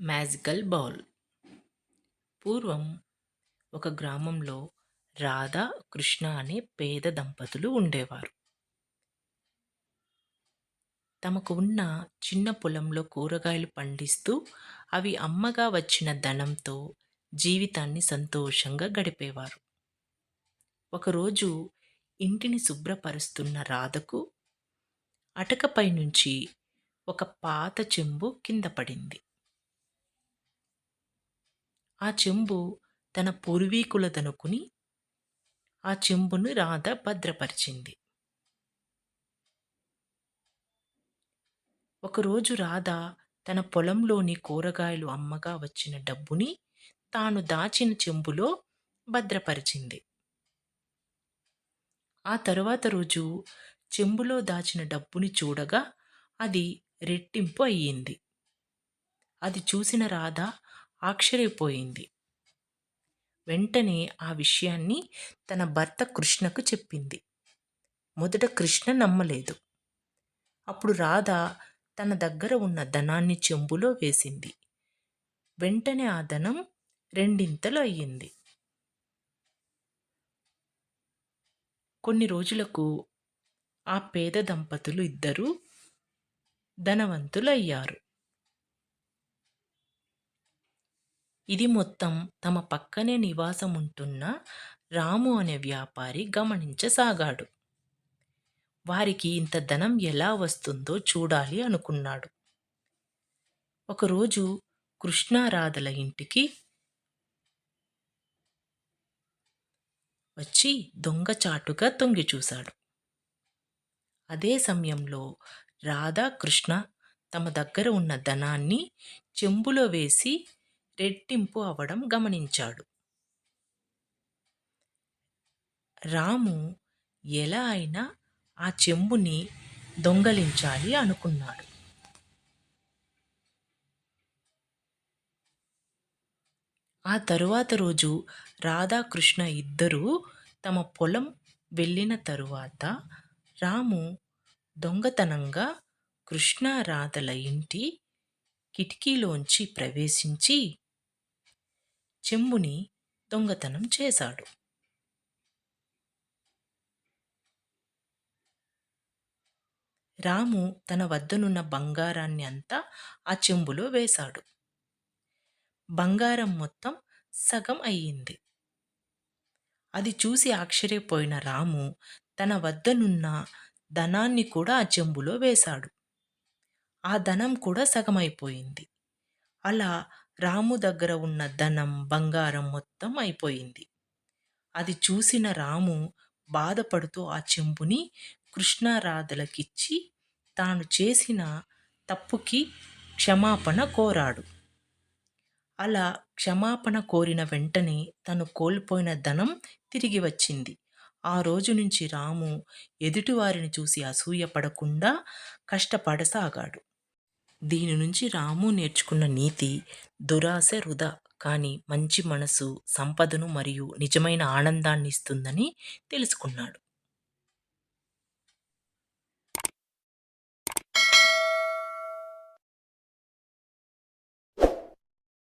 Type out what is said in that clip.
Magical bowl. పూర్వం ఒక గ్రామంలో రాధ కృష్ణ అనే పేద దంపతులు ఉండేవారు. తమకు ఉన్న చిన్న పొలంలో కూరగాయలు పండిస్తూ అవి అమ్మగా వచ్చిన ధనంతో జీవితాన్ని సంతోషంగా గడిపేవారు. ఒకరోజు ఇంటిని శుభ్రపరుస్తున్న రాధకు అటకపై నుంచి ఒక పాత చెంబు కింద పడింది. ఆ చెంబు తన పూర్వీకులదనుకుని ఆ చెంబును రాధ భద్రపరిచింది. ఒకరోజు రాధ తన పొలంలోని కూరగాయలు అమ్మగా వచ్చిన డబ్బుని తాను దాచిన చెంబులో భద్రపరిచింది. ఆ తరువాత రోజు చెంబులో దాచిన డబ్బుని చూడగా అది రెట్టింపు అయ్యింది. అది చూసిన రాధ ఆశ్చర్యపోయింది. వెంటనే ఆ విషయాన్ని తన భర్త కృష్ణకు చెప్పింది. మొదట కృష్ణ నమ్మలేదు. అప్పుడు రాధ తన దగ్గర ఉన్న ధనాన్ని చెంబులో వేసింది. వెంటనే ఆ ధనం రెండింతలు అయ్యింది. కొన్ని రోజులకు ఆ పేద దంపతులు ఇద్దరూ ధనవంతులు ఇది మొత్తం తమ పక్కనే నివాసం ఉంటున్న రాము అనే వ్యాపారి గమనించసాగాడు. వారికి ఇంత ధనం ఎలా వస్తుందో చూడాలి అనుకున్నాడు. ఒకరోజు కృష్ణారాధల ఇంటికి వచ్చి దొంగచాటుగా తొంగి చూశాడు. అదే సమయంలో రాధా కృష్ణ తమ దగ్గర ఉన్న ధనాన్ని చెంబులో వేసి రెట్టింపు అవడం గమనించాడు. రాము ఎలా అయినా ఆ చెంబుని దొంగలించాలి అనుకున్నాడు. ఆ తరువాత రోజు రాధాకృష్ణ ఇద్దరూ తమ పొలం వెళ్ళిన తరువాత రాము దొంగతనంగా కృష్ణారాధల ఇంటి కిటికీలోంచి ప్రవేశించి చెంబుని దొంగతనం చేశాడు. రాము తన వద్దనున్న బంగారాన్ని అంతా ఆ చెంబులో వేశాడు. బంగారం మొత్తం సగం అయ్యింది. అది చూసి ఆశ్చర్యపోయిన రాము తన వద్దనున్న ధనాన్ని కూడా ఆ చెంబులో వేశాడు. ఆ ధనం కూడా సగమైపోయింది. అలా రాము దగ్గర ఉన్న ధనం బంగారం మొత్తం అయిపోయింది. అది చూసిన రాము బాధపడుతూ ఆ చెంబుని కృష్ణారాధలకిచ్చి తాను చేసిన తప్పుకి క్షమాపణ కోరాడు. అలా క్షమాపణ కోరిన వెంటనే తను కోల్పోయిన ధనం తిరిగి వచ్చింది. ఆ రోజు నుంచి రాము ఎదుటివారిని చూసి అసూయపడకుండా కష్టపడసాగాడు. దీని నుంచి రాము నేర్చుకున్న నీతి దురాశ వృధా కానీ మంచి మనసు సంపదను మరియు నిజమైన ఆనందాన్ని ఇస్తుందని తెలుసుకున్నాడు.